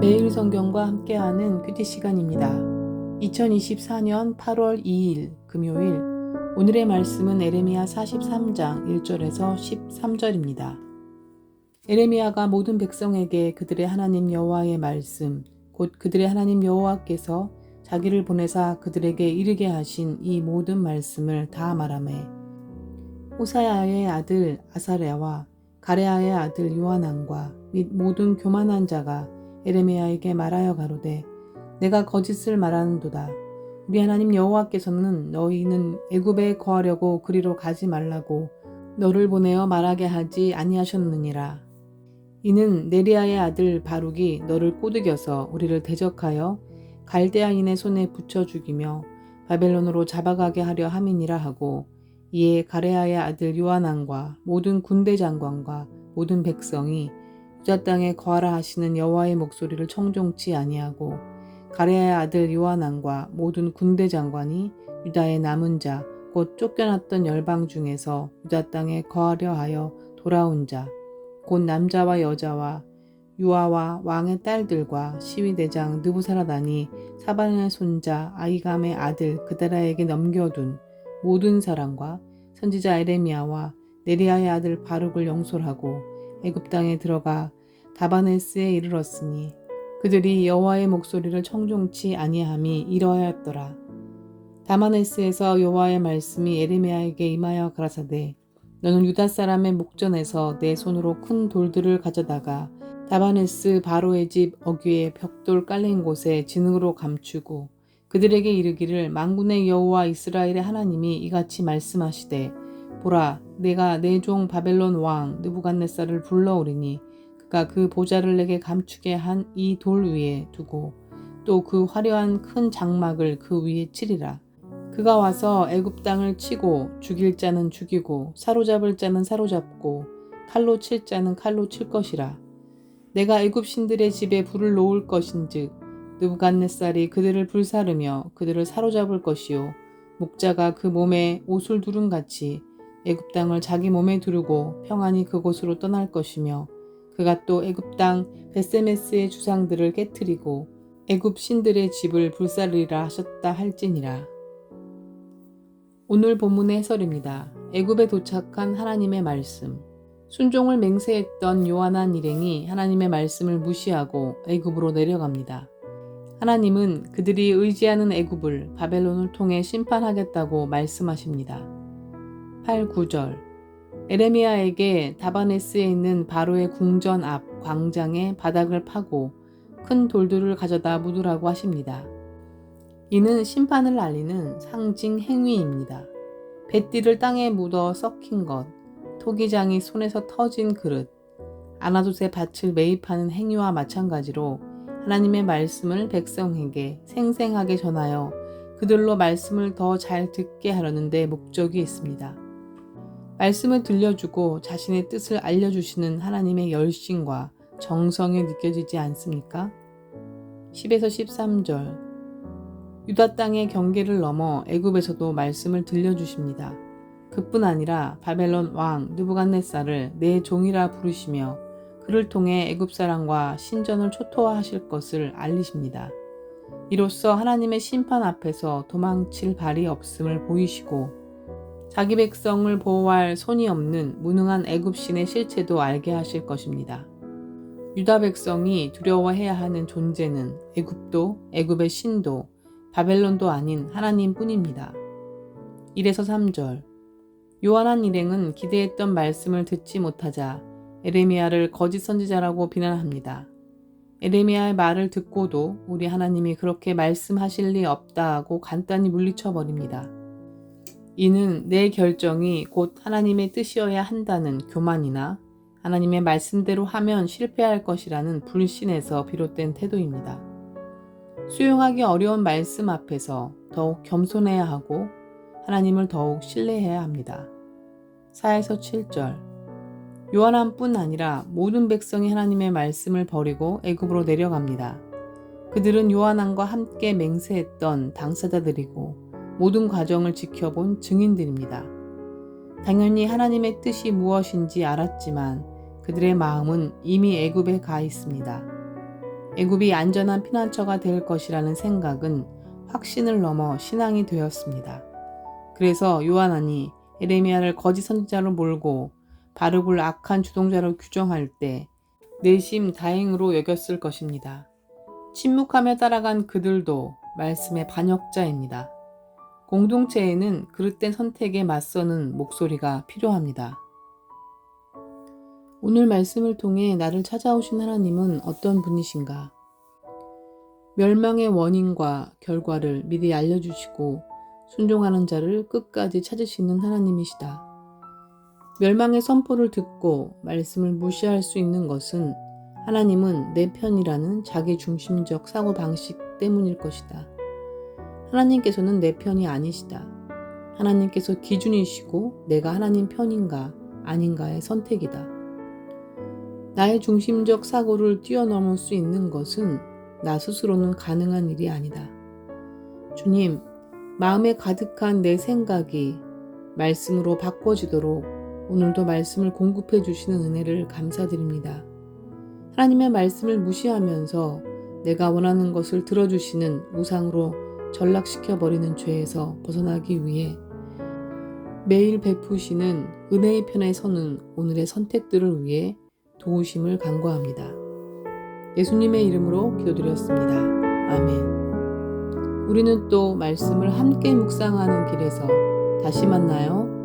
매일 성경과 함께하는 큐티 시간입니다. 2024년 8월 2일 금요일 오늘의 말씀은 에레미야 43장 1절에서 13절입니다. 에레미야가 모든 백성에게 그들의 하나님 여호와의 말씀 곧 그들의 하나님 여호와께서 자기를 보내사 그들에게 이르게 하신 이 모든 말씀을 다 말하매 호사야의 아들 아사랴와 가레아의 아들 요하난과 및 모든 교만한 자가 에레미야에게 말하여 가로되 내가 거짓을 말하는도다. 우리 하나님 여호와께서는 너희는 애굽에 거하려고 그리로 가지 말라고 너를 보내어 말하게 하지 아니하셨느니라. 이는 네리아의 아들 바룩이 너를 꼬드겨서 우리를 대적하여 갈대아인의 손에 붙여 죽이며 바벨론으로 잡아가게 하려 함이니라 하고 이에 가레아의 아들 요하난과 모든 군대 장관과 모든 백성이 유다 땅에 거하라 하시는 여호와의 목소리를 청종치 아니하고 가레아의 아들 요하난과 모든 군대 장관이 유다의 남은 자 곧 쫓겨났던 열방 중에서 유다 땅에 거하려 하여 돌아온 자 곧 남자와 여자와 유아와 왕의 딸들과 시위대장 느부사라단이 사반의 손자 아이감의 아들 그다라에게 넘겨둔 모든 사람과 선지자 에레미야와 네리아의 아들 바룩을 영솔하고 애굽 땅에 들어가 다바네스에 이르렀으니 그들이 여호와의 목소리를 청종치 아니함이 이러하였더라. 다마네스에서 여호와의 말씀이 에레미야에게 임하여 가라사대 너는 유다 사람의 목전에서 내 손으로 큰 돌들을 가져다가 다바네스 바로의 집 어귀에 벽돌 깔린 곳에 진흙으로 감추고 그들에게 이르기를 만군의 여호와 이스라엘의 하나님이 이같이 말씀하시되 보라 내가 내 종 바벨론 왕 느부갓네살을 불러오리니 그가 그 보좌를 내게 감추게 한 이 돌 위에 두고 또 그 화려한 큰 장막을 그 위에 치리라. 그가 와서 애굽 땅을 치고 죽일 자는 죽이고 사로잡을 자는 사로잡고 칼로 칠 자는 칼로 칠 것이라. 내가 애굽 신들의 집에 불을 놓을 것인즉 느부갓네살이 그들을 불사르며 그들을 사로잡을 것이요. 목자가 그 몸에 옷을 두른 같이 애굽 땅을 자기 몸에 두르고 평안히 그곳으로 떠날 것이며 그가 또 애굽 땅 베세메스의 주상들을 깨뜨리고 애굽 신들의 집을 불사르리라 하셨다 할지니라. 오늘 본문의 해설입니다. 애굽에 도착한 하나님의 말씀. 순종을 맹세했던 요한한 일행이 하나님의 말씀을 무시하고 애굽으로 내려갑니다. 하나님은 그들이 의지하는 애굽을 바벨론을 통해 심판하겠다고 말씀하십니다. 8, 9절 에레미야에게 다바네스에 있는 바로의 궁전 앞 광장에 바닥을 파고 큰 돌들을 가져다 묻으라고 하십니다. 이는 심판을 알리는 상징 행위입니다. 뱃띠를 땅에 묻어 썩힌 것, 토기장이 손에서 터진 그릇, 아나돗의 밭을 매입하는 행위와 마찬가지로 하나님의 말씀을 백성에게 생생하게 전하여 그들로 말씀을 더 잘 듣게 하려는 데 목적이 있습니다. 말씀을 들려주고 자신의 뜻을 알려주시는 하나님의 열심과 정성이 느껴지지 않습니까? 10에서 13절 유다 땅의 경계를 넘어 애굽에서도 말씀을 들려주십니다. 그뿐 아니라 바벨론 왕 느부갓네살을 내 종이라 부르시며 그를 통해 애굽 사람과 신전을 초토화하실 것을 알리십니다. 이로써 하나님의 심판 앞에서 도망칠 발이 없음을 보이시고 자기 백성을 보호할 손이 없는 무능한 애굽 신의 실체도 알게 하실 것입니다. 유다 백성이 두려워해야 하는 존재는 애굽도 애굽의 신도 바벨론도 아닌 하나님뿐입니다. 1에서 3절 요한한 일행은 기대했던 말씀을 듣지 못하자 에레미야를 거짓 선지자라고 비난합니다. 에레미야의 말을 듣고도 우리 하나님이 그렇게 말씀하실 리 없다 하고 간단히 물리쳐 버립니다. 이는 내 결정이 곧 하나님의 뜻이어야 한다는 교만이나 하나님의 말씀대로 하면 실패할 것이라는 불신에서 비롯된 태도입니다. 수용하기 어려운 말씀 앞에서 더욱 겸손해야 하고 하나님을 더욱 신뢰해야 합니다. 4에서 7절 요한함뿐 아니라 모든 백성이 하나님의 말씀을 버리고 애굽으로 내려갑니다. 그들은 요한함과 함께 맹세했던 당사자들이고 모든 과정을 지켜본 증인들입니다. 당연히 하나님의 뜻이 무엇인지 알았지만 그들의 마음은 이미 애굽에 가 있습니다. 애굽이 안전한 피난처가 될 것이라는 생각은 확신을 넘어 신앙이 되었습니다. 그래서 요한안이 에레미야를 거짓 선지자로 몰고 바르굴 악한 주동자로 규정할 때 내심 다행으로 여겼을 것입니다. 침묵하며 따라간 그들도 말씀의 반역자입니다. 공동체에는 그릇된 선택에 맞서는 목소리가 필요합니다. 오늘 말씀을 통해 나를 찾아오신 하나님은 어떤 분이신가? 멸망의 원인과 결과를 미리 알려주시고 순종하는 자를 끝까지 찾으시는 하나님이시다. 멸망의 선포를 듣고 말씀을 무시할 수 있는 것은 하나님은 내 편이라는 자기 중심적 사고 방식 때문일 것이다. 하나님께서는 내 편이 아니시다. 하나님께서 기준이시고 내가 하나님 편인가 아닌가의 선택이다. 나의 중심적 사고를 뛰어넘을 수 있는 것은 나 스스로는 가능한 일이 아니다. 주님, 마음에 가득한 내 생각이 말씀으로 바꿔지도록 오늘도 말씀을 공급해 주시는 은혜를 감사드립니다. 하나님의 말씀을 무시하면서 내가 원하는 것을 들어주시는 우상으로 전락시켜 버리는 죄에서 벗어나기 위해 매일 베푸시는 은혜의 편에 서는 오늘의 선택들을 위해 도우심을 간구합니다. 예수님의 이름으로 기도드렸습니다. 아멘. 우리는 또 말씀을 함께 묵상하는 길에서 다시 만나요.